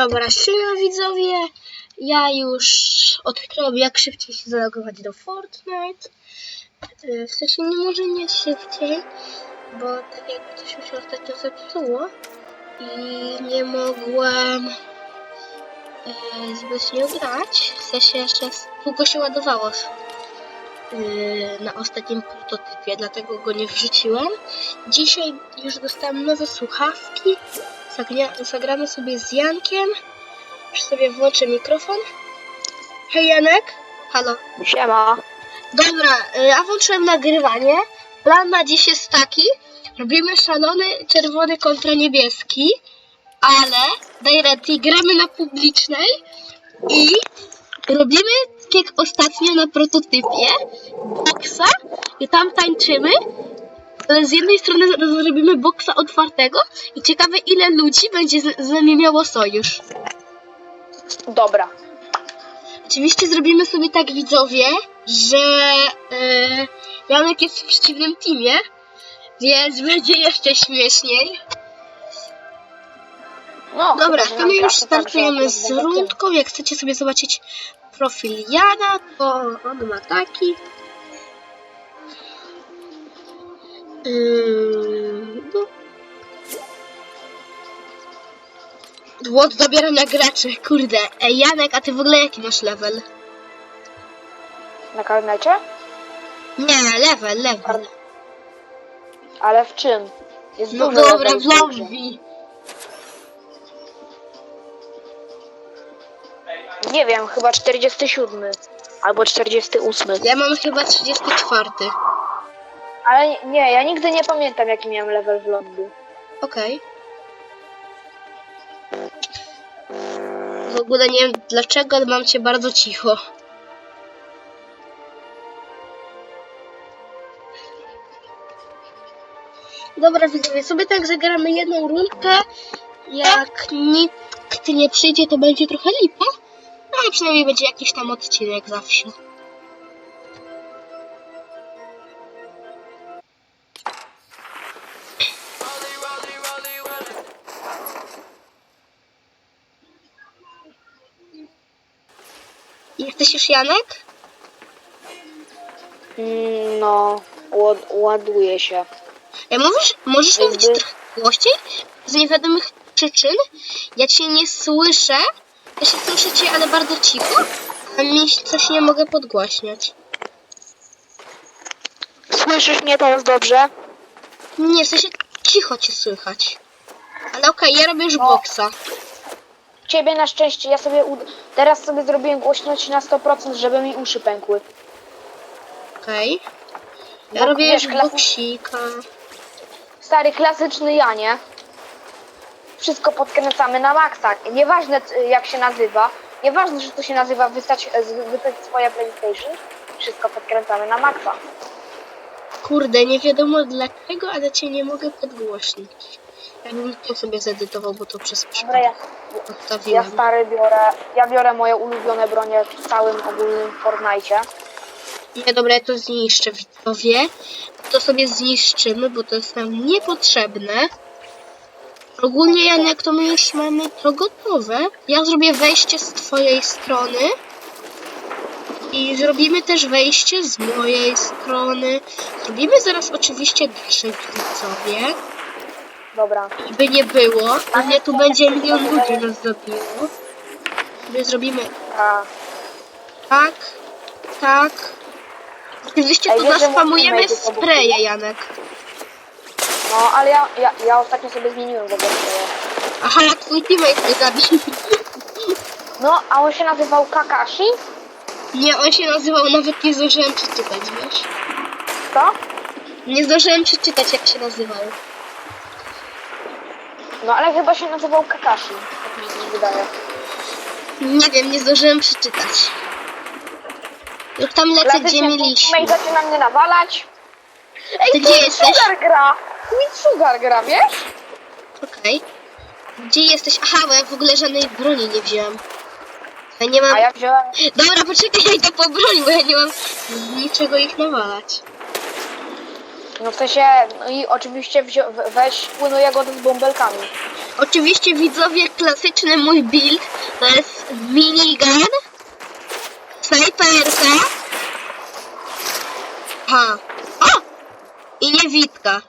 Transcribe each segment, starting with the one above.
Dobra, siema widzowie. Ja już odkryłam jak szybciej się zalogować do Fortnite. Yy, W sensie nie może nie szybciej, bo tak jakby coś mi się ostatnio zepsuło i nie mogłem yy, zbytnio grać. W sensie jeszcze długo się ładowało yy, na ostatnim prototypie, dlatego go nie wrzuciłem. Dzisiaj już dostałem nowe słuchawki. Zagramy sobie z Jankiem. Już sobie włączę mikrofon. Hej Janek. Halo. Siema. Dobra, y, ja włączyłem nagrywanie. Plan na dziś jest taki. Robimy szalony czerwony kontra niebieski, ale Direct gramy na publicznej i robimy tak jak ostatnio na prototypie boksa i tam tańczymy. Ale z jednej strony zrobimy boksa otwartego i ciekawe ile ludzi będzie z, z nami miało sojusz. Dobra. Oczywiście zrobimy sobie tak widzowie, że e, Janek jest w przeciwnym teamie, więc będzie jeszcze śmieszniej. No, Dobra, to my już startujemy z rundką. Jak chcecie sobie zobaczyć profil Jana, to on ma taki. Yy, no. Łot zabierania graczy, kurde. Ej, Janek, a ty w ogóle jaki masz level? Na karnecie? Nie, level, level. Ale w czym? Jest No dużo dobra, w. Nie wiem, chyba 47. Albo 48. Ja mam chyba 34. Ale nie, ja nigdy nie pamiętam jaki miałem level w lobby. Okej. W ogóle nie wiem dlaczego, ale mam cię bardzo cicho. Dobra, widzowie, sobie tak zagramy jedną rundkę. Jak nikt nie przyjdzie, to będzie trochę lipa. No, ale przynajmniej będzie jakiś tam odcinek zawsze. Janek? Mm, No, ład, ładuje się. Ej, możesz, możesz Jakby- mówić trochę głośniej? Z niewiadomych przyczyn ja cię nie słyszę. Ja się słyszę cię, ale bardzo cicho. A mi coś nie mogę podgłaśniać. Słyszysz mnie teraz dobrze? Nie, w sensie cicho cię słychać. Ale okej, ja robię już boksa. Ciebie na szczęście, ja sobie ud- teraz sobie zrobiłem głośność na 100%, żeby mi uszy pękły. Okej. Ja Bok- robię wiesz, klasy- boksika. Stary, klasyczny Janie. Wszystko podkręcamy na maksa. Nieważne c- jak się nazywa. Nieważne, że to się nazywa wystać, e, z- wystać swoje PlayStation. Wszystko podkręcamy na maksa. Kurde, nie wiadomo dlaczego, ale cię nie mogę podgłośnić. Ja bym to sobie zedytował, bo to przez Dobra, ja, ja odstawiłem. stary biorę, ja biorę moje ulubione bronie w całym ogólnym Fortnite. Nie, dobra, ja to zniszczę, widzowie. To sobie zniszczymy, bo to jest nam niepotrzebne. Ogólnie, Janek, to my już mamy to gotowe. Ja zrobię wejście z twojej strony. I zrobimy też wejście z mojej strony. Zrobimy zaraz oczywiście nasze widzowie. Dobra. By nie było, a nie tu będzie milion ludzi nas zabiło. My zrobimy A, tak, tak. Oczywiście Ej, tu wiesz, że naspamujemy obok Janek. no, ale ja, ja, ja ostatnio sobie zmieniłem w ogóle. swoje. Aha, jak twój teammate mnie zabił. No, a on się nazywał Kakashi? Nie, on się nazywał, nawet nie zdążyłem przeczytać, wiesz? Co? Nie zdążyłem przeczytać, jak się nazywał. No, ale chyba się nazywał Kakashi. Tak mi się wydaje. Nie wiem, nie zdążyłem przeczytać. Już tam lecę, gdzie mieliśmy. teammate zaczyna mnie nawalać. Ej, Ty gdzie jesteś? Sugar gra! Mi Sugar gra, wiesz? Okej. Gdzie jesteś? Aha, bo ja w ogóle żadnej broni nie wziąłem. Ja nie mam... A ja wziąłem... Dobra, poczekaj, ja idę po broń, bo ja nie mam z niczego ich nawalać. No w sensie... No i oczywiście wzi- we- weź płynu jagody z bąbelkami. Oczywiście widzowie, klasyczny mój build to jest minigun, snajperka, ha, o! I niewidka.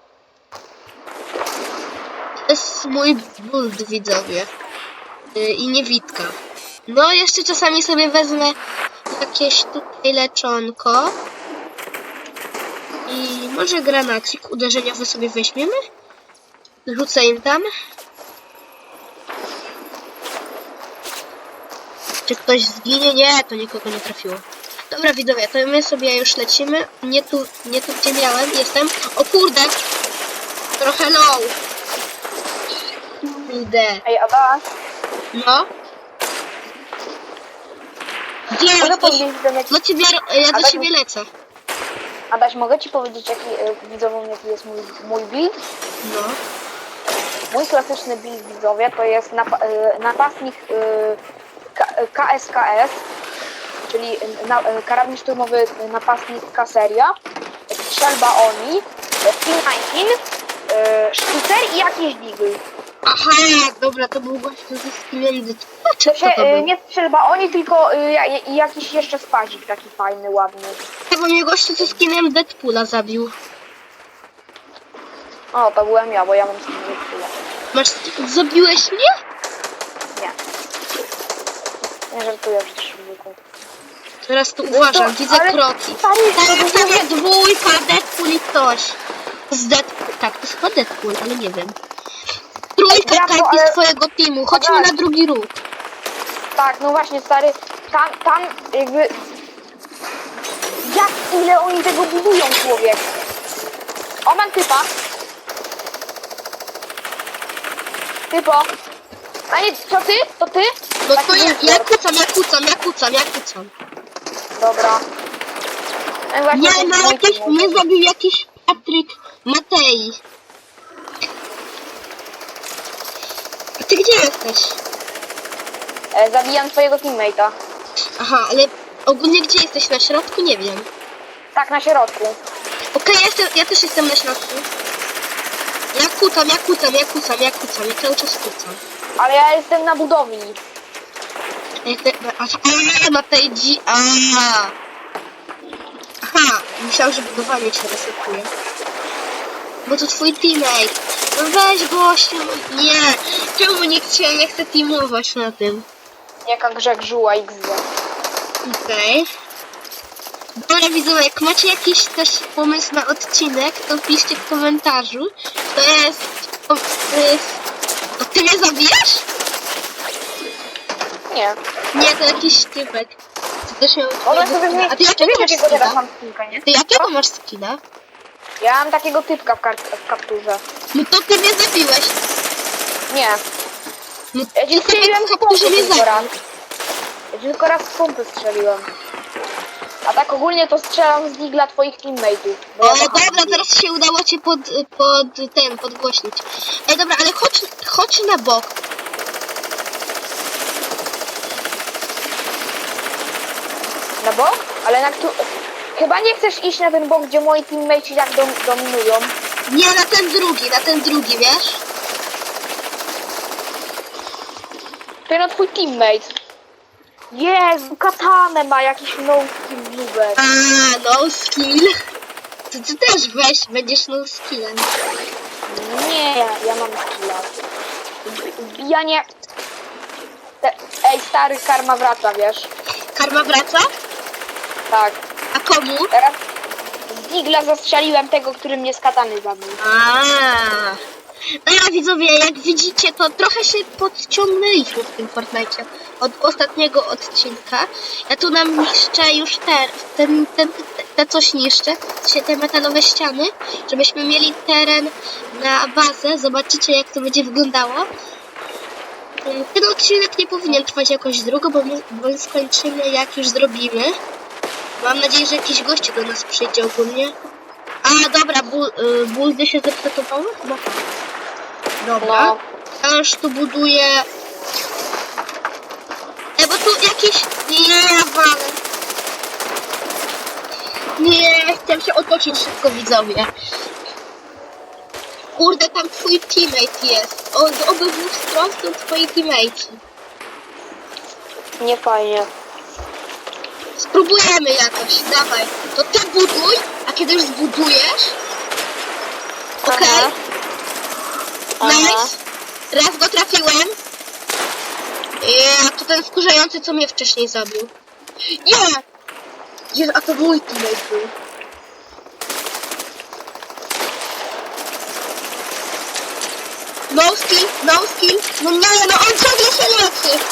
To jest mój build, widzowie. Y, I niewidka. No, jeszcze czasami sobie wezmę jakieś tutaj leczonko. I może granacik uderzeniowy sobie weźmiemy? Rzucę im tam. Czy ktoś zginie? Nie, to nikogo nie trafiło. Dobra, widzowie, to my sobie już lecimy. Nie tu, nie tu gdzie miałem, jestem. O kurde! Trochę low. Idę. Ej, Adaś, No. Gdzie mogę jesteś? powiedzieć do mnie, Do ciebie, ja do Ale- ciebie lecę. Adaś, mogę ci powiedzieć, jaki y, jaki jest mój, mój build? No. Mój klasyczny build widzowie to jest nap, y, napastnik y, K, y, KSKS, czyli na, y, karabin szturmowy napastnik Kaseria, strzelba Oni, P19, y, sztucer i jakiś digl. Aha, dobra, to był gość ze skinem Czy To co się, to y, był? nie strzelba Oni, tylko y, ja- jakiś jeszcze spazik taki fajny, ładny. Bo mnie gościu ze skinem Deadpoola zabił. O, to byłem ja, bo ja mam skin Deadpoola. Masz, zabiłeś mnie? Nie. Nie żartuję przecież człowieku. Teraz tu uważam, to- widzę ale- kroki. stary, to Tak, tam jest dwójka, Deadpool i ktoś. Z Deadpool, tak, to jest chyba Deadpool, ale nie wiem. Trójka Ja ale- z twojego teamu, chodźmy na drugi róg. Tak, no właśnie, stary, tam, tam jakby... Jak ile oni tego budują, człowiek? O, mam typa. Typo. A nie, co ty? To ty? No Taki to ja, ja kucam, ja kucam, ja kucam, ja kucam. Dobra. Nie, jest no jakiś, mnie zabił jakiś Patryk Matei. A ty gdzie jesteś? E, zabijam twojego teammate'a. Aha, ale ogólnie gdzie jesteś? Na środku? Nie wiem. Tak, na środku. Okej, ja, jestem, ja też jestem na środku. Ja kucam, ja kucam, ja kucam, ja kucam, ja cały czas kucam. Ale ja jestem na budowli. Ej, te- Aha, Matei G... Aha. Aha, myślałem, że budowanie się resetuje. Bo to twój teammate. No weź gościu, nie. Czemu nikt się nie chce teamować na tym? Jaka grzech żuła XZ. Okej. Dobra widzowie, jak macie jakiś też pomysł na odcinek, to piszcie w komentarzu. To jest... To jest... To ty mnie zabijasz? Nie. Nie, to jakiś typek. Ty też miał Ona sobie skina. A ty jakiego masz teraz skina? mam skinka, nie? Ty jakiego masz skina? Ja mam takiego typka w, kar- w kapturze. No to ty mnie zabiłeś. Nie. No Ja ci strzeliłem z pompy tylko raz. Ja ci tylko raz z pompy strzeliłem. A tak ogólnie to strzelam z digla twoich teammateów. bo O, ja kocham dobra, teraz się udało cię pod, pod ten, podgłośnić. Ej, dobra, ale chodź, chodź na bok. Na bok? Ale na któ... Chyba nie chcesz iść na ten bok, gdzie moi teammateci tak dom dominują. Nie, na ten drugi, na ten drugi, wiesz? To no twój teammate. Jezu, katanę ma jakiś no skill nubek. A, no skill. To ty też weź, będziesz no skillem. Nie, ja mam skilla. Wbijanie... Te... Ej, stary, karma wraca, wiesz? Karma wraca? Tak. A komu? Teraz z digla zastrzeliłem tego, który mnie z katany zabił. A. Dobra widzowie, jak widzicie, to trochę się podciągnęliśmy w tym Fortnite od ostatniego odcinka. Ja tu nam niszczę już te, ten, ten, te, te coś niszczę, się te metalowe ściany, żebyśmy mieli teren na bazę. Zobaczycie jak to będzie wyglądało. Ten odcinek nie powinien trwać jakoś długo, bo my, bo my skończymy jak już zrobimy. Mam nadzieję, że jakiś gość do nas przyjdzie ogólnie. A, dobra, bu, y, buldy się zresetowały? Chyba tak. Dobra. No. Ja już tu buduję... E, bo tu jakieś... Nie, wale. Nie, chciałem się otoczyć szybko, widzowie. Kurde, tam twój teammate jest. O, z obydwu stron są twoi teammates. Nie fajnie. Spróbujemy jakoś, dawaj. To ty buduj, a kiedy już zbudujesz... Okej. Aha. nice. Raz go trafiłem. Eee, a to ten wkurzający, co mnie wcześniej zabił. Nie! Jezu, a to mój teammate był. No skill, no skill. No nie, no on ciągle się leczy.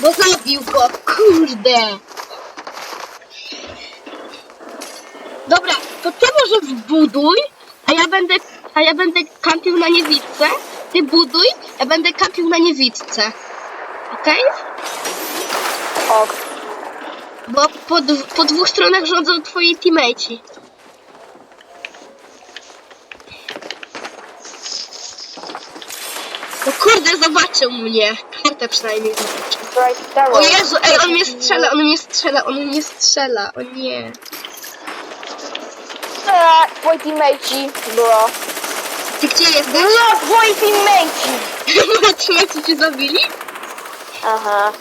Bo zabił go, kurde. Dobra, to ty może zbuduj, a ja będę, a ja będę kampił na niewidce. Ty buduj, ja będę kampił na niewidce. Okej? Ok. Bo po, po dwóch stronach rządzą twoi teammateci. No kurde, zobaczył mnie. Kartę przynajmniej zobaczył. O Jezu, ej, on mnie strzela, on mnie strzela, on mnie strzela, o nie. Eee, twoi teammateci, bro. Ty gdzie jesteś? No, twoi teammateci! Moje teammateci cię zabili? Aha.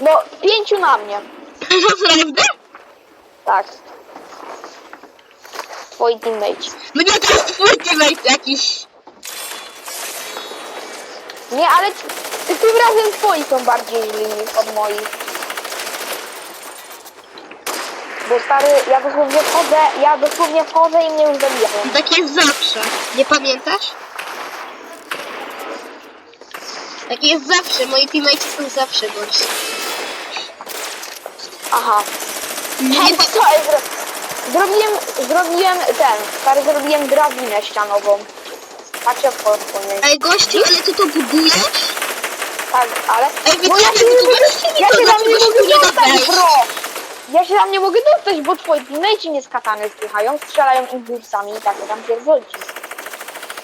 No, pięciu na mnie. Naprawdę? Tak. Twoi teammateci. Mnie to jest twój teammate jakiś. Nie, ale t- tym razem twoi są bardziej źli niż od moich. Bo stary, ja dosłownie wchodzę, ja dosłownie wchodzę i mnie już zabijają. Tak jest zawsze. Nie pamiętasz? Tak jest zawsze, moi teammates są zawsze gorsi. Aha. Nie, Nie, co ja zro... Zrobiłem, zrobiłem ten, stary, zrobiłem drabinę ścianową. Tak się wchodzę po niej. Ej, gościu, ale ty to budujesz? Tak, ale... Ej, wy Bo ja co, się wy nie mogę, zobaczcie mi ja to, się tam nie dlaczego się mogę tu nie da dostać, wejść? bro! Ja się tam nie mogę dostać, bo twoi teammateci nie z katany spychają, strzelają impulsami i tak tam pierdolci.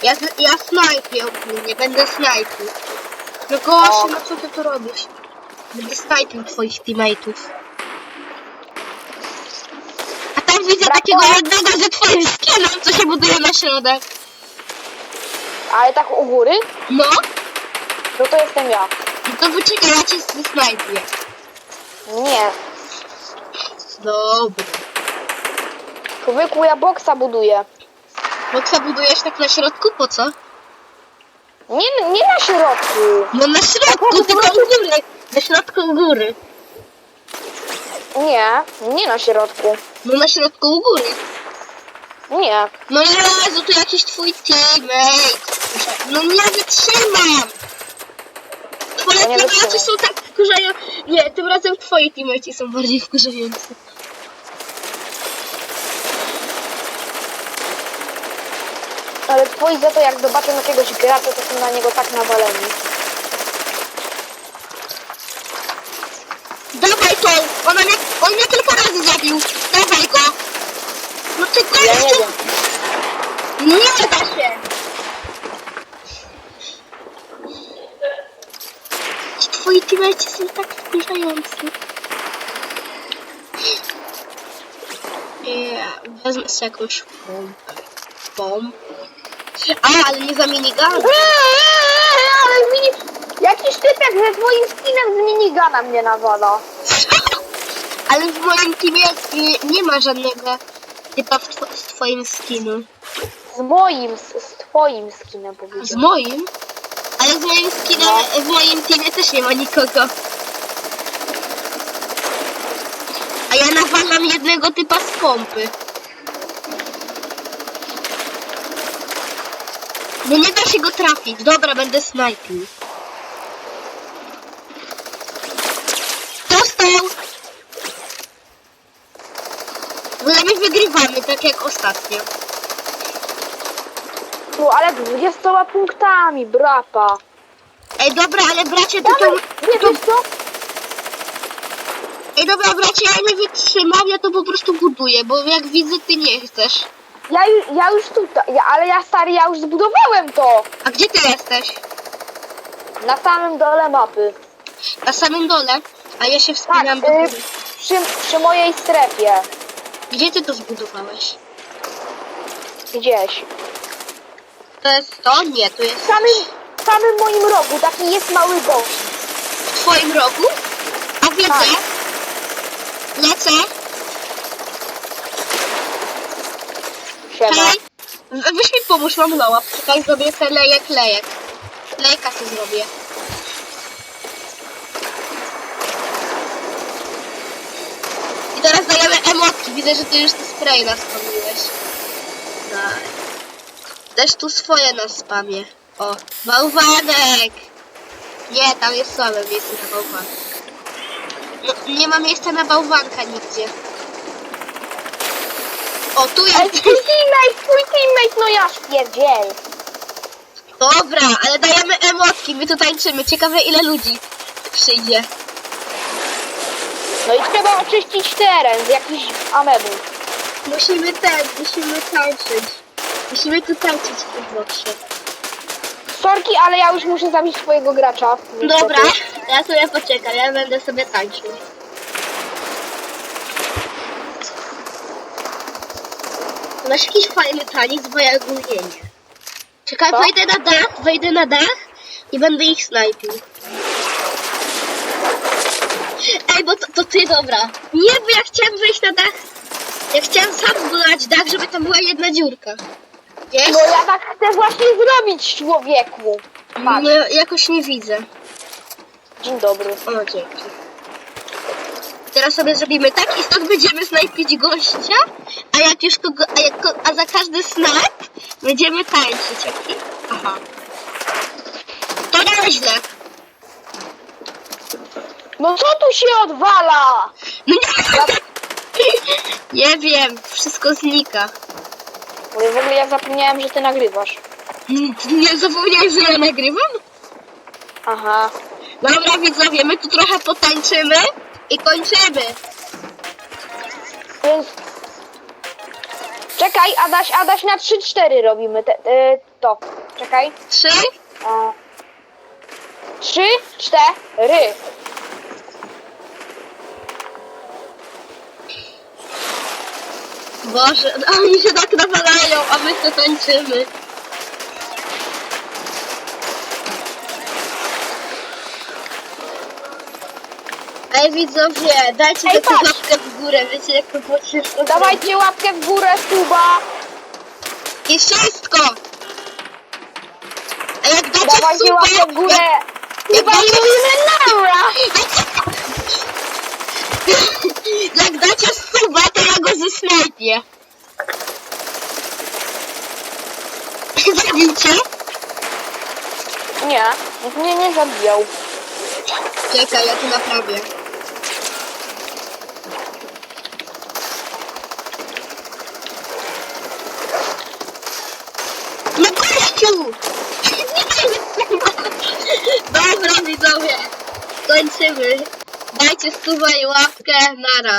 Ja, z- ja snajpię ogólnie, będę snajpił. No gościu, no co ty tu robisz? Będę snajpił twoich teammateów. A tam widzę takiego jednego ze twoim skinem, co się buduje na środek. Ale tak u góry, No, no to jestem ja. no to poczekaj, ja cię snajpię. Nie. Dobra. Człowieku, ja boksa buduję. Boksa budujesz tak na środku, po co? Nie, nie na środku. No na środku, tylko u góry. Na środku u góry. Nie, nie na środku. No na środku u góry. Nie. No Jezu, to jakiś twój teammate. No nie wytrzymam. Twoje Ja wytrzymam. są tak wkurzające. Nie, tym razem twoi teammates są bardziej Ale twoi za to, jak zobaczą jakiegoś gracza, to są na niego tak nawaleni. Dawaj to! Ona mnie, on mnie kilka razy zabił. Dawaj go. No ty Ja nie wiem. Nie da się. Ci Twoi teammates są tak wkurzający. Yeah, wezmę sobie jakąś pompę. Pomp. A, ale nie za minigun. Eee, ale mini... Jakiś typek ze swoim skinem z minigana mnie nawala. Ale w moim teamie nie, nie ma żadnego typa w two, z twoim skinu. Z moim, z, z twoim skinem Z moim? Ale z moim skinem, No. w moim teamie też nie ma nikogo. A ja nawalam jednego typa z pompy. No nie da się go trafić. Dobra, będę snajpił. Dostał! Ale my wygrywamy, tak jak ostatnio. No ale 20 punktami, brapa. Ej, dobra, ale bracie, to... Dawaj, nie to wiesz co? Ej, dobra, bracie, ja nie wytrzymam, ja to po prostu buduję, bo jak widzę, ty nie chcesz. Ja, ju- ja już tutaj, ja, ale ja stary, ja już zbudowałem to. A gdzie ty jesteś? Na samym dole mapy. Na samym dole? A ja się Tak, wspinam do y, góry. przy, przy mojej strefie. Gdzie ty to zbudowałeś? Gdzieś. To jest to? Nie, to jest W samym, w samym moim rogu taki jest mały gość. w twoim rogu. A widzę. Tak. Lecę. W- Weź mi pomóż, mam loła. Czekaj, zrobię te lejek, lejek. Lejka sobie zrobię. I teraz dajemy emotki. Widzę, że ty już te spray naspamiłeś. Daj. Też tu swoje na spamie. O, bałwanek! Nie, tam jest słabe miejsce na bałwanka. No, nie ma miejsca na bałwanka nigdzie. O, tu Ej, jest... twój teammate, twój teammate, no ja śpierdziel. Dobra, ale dajemy emotki, my tu tańczymy. Ciekawe ile ludzi przyjdzie. No i trzeba oczyścić teren z jakichś amebów. Musimy ten, musimy tańczyć. Musimy tu tańczyć w tym boksie. Sorki, ale ja już muszę zabić swojego gracza. Dobra, ja sobie poczekam, ja będę sobie tańczył. Masz jakiś fajny taniec, bo ja ogólnie nie. Czekaj, Co? wejdę na dach, wejdę na dach i będę ich snajpił. Ej, bo to, to ty, dobra. Nie, bo ja chciałem wejść na dach. Ja chciałem sam zbudać dach, żeby tam była jedna dziurka. Wiesz? No ja tak chcę właśnie zrobić, człowieku. Patrz, Nie, jakoś nie widzę. dzień dobry. O, dzięki. Teraz sobie zrobimy tak i stąd będziemy snajpić gościa, a jak już kogo, a, jak, a za każdy snajp będziemy tańczyć. ok? Aha. To nieźle. No co tu się odwala? No nie, nie wiem, wszystko znika. Bo w ogóle ja zapomniałem, że ty nagrywasz. Nie zapomniałeś, że ja nagrywam? Aha. Dobra widzowie, my tu trochę potańczymy i kończymy. Więc... Czekaj, Adaś, Adaś na 3-4 robimy te, e, to. Czekaj. Trzy, E, Trzy, cztery. Boże, oni się tak nawalają, a my tu tańczymy. Ej widzowie, dajcie Ej, taką patrz. łapkę w górę, wiecie jak to było ciężko Dawajcie łapkę w górę, suba. I wszystko! A jak dacie Dawajcie łapkę w górę. dacie, mówimy naura. jak dacie suba, to ja go zesnajpię. Zabicie? Nie, nikt mnie nie zabijał. Czekaj, ja tu naprawię. No gościu! Dobra widzowie, kończymy. Dajcie suba i łapkę, nara.